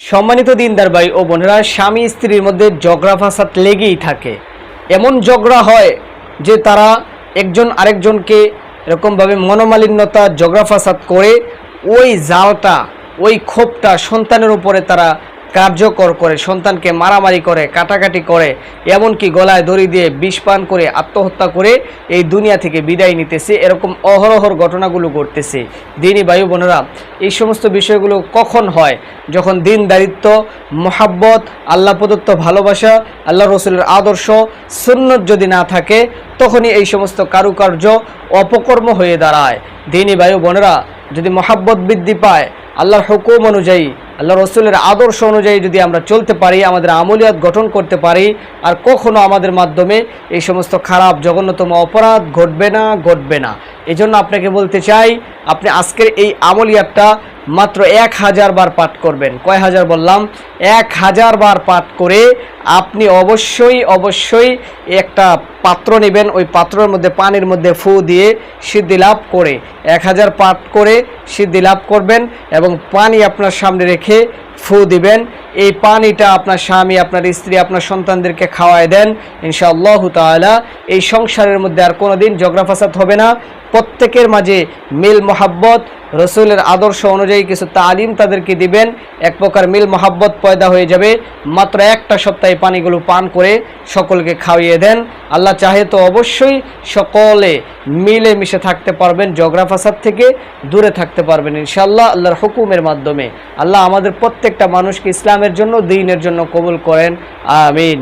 সম্মানিত দিনদার ভাই ও বোনেরা, স্বামী স্ত্রীর মধ্যে ঝগড়া ফাসাদ লেগেই থাকে। এমন ঝগড়া হয় যে তারা একজন আরেকজনকে এরকমভাবে মনোমালিন্যতা, ঝগড়া করে ওই জালটা, ওই ক্ষোভটা সন্তানের উপরে তারা কার্যকর করে, সন্তানকে মারামারি করে, কাটাকাটি করে, এমনকি গলায় দড়ি দিয়ে বিষ পান করে, আত্মহত্যা করে এই দুনিয়া থেকে বিদায় নিতেছে। এরকম অহরহর ঘটনাগুলো ঘটতেছে। দিনই বায়ু বোনেরা, এই সমস্ত বিষয়গুলো কখন হয়? যখন দিন দারিত্ব মোহাব্বত, আল্লাহ প্রদত্ত ভালোবাসা, আল্লাহ রসুলের আদর্শ, সুন্নত যদি না থাকে, তখনই এই সমস্ত কারুকার্য অপকর্ম হয়ে দাঁড়ায়। দিনই বায়ু বোনেরা, যদি মহাব্বত বৃদ্ধি পায়, আল্লাহর হুকুম অনুযায়ী আল্লাহ রসুলের আদর্শ অনুযায়ী যদি আমরা চলতে পারি, আমাদের আমলিয়াত গঠন করতে পারি, আর কখনো আমাদের মাধ্যমে এই সমস্ত খারাপ জঘন্যতম অপরাধ ঘটবে না ঘটবে না। এজন্য আপনাকে বলতে চাই, আপনি আজকের এই আমলিয়াতটা মাত্র এক হাজার বার পাঠ করবেন। কয় হাজার বললাম? এক হাজার বার পাঠ করে আপনি অবশ্যই অবশ্যই একটা পাত্র নেবেন, ওই পাত্রের মধ্যে, পানির মধ্যে ফু দিয়ে সিদ্ধি লাভ করে। এক হাজার পাঠ করে সিদ্ধি লাভ করবেন এবং পানি আপনার সামনে রেখে ফু দিবেন। এই পানিটা আপনার স্বামী, আপনার স্ত্রী, আপনার সন্তানদেরকে খাওয়ায় দেন। ইনশাআল্লাহ তাআলা এই সংসারের মধ্যে আর কোনো দিন ঝগড়া ফাসাদ হবে না। প্রত্যেকের মাঝে মিল মোহাব্বত, রসুলের আদর্শ অনুযায়ী কিছু তালিম তাদেরকে দিবেন। এক প্রকার মিল মোহাব্বত পয়দা হয়ে যাবে। মাত্র একটা সপ্তাহে পানিগুলো পান করে সকলকে খাওয়িয়ে দেন। আল্লাহ চাহে তো অবশ্যই সকলে মিলে মিশে থাকতে পারবেন জগরা থেকে দূরে থাকতে পারবেন ইনশাল্লাহ আল্লাহর হুকুমের মাধ্যমে। আল্লাহ আমাদের প্রত্যেকটা মানুষকে ইসলামের জন্য, দিনের জন্য কবুল করেন। আমিন।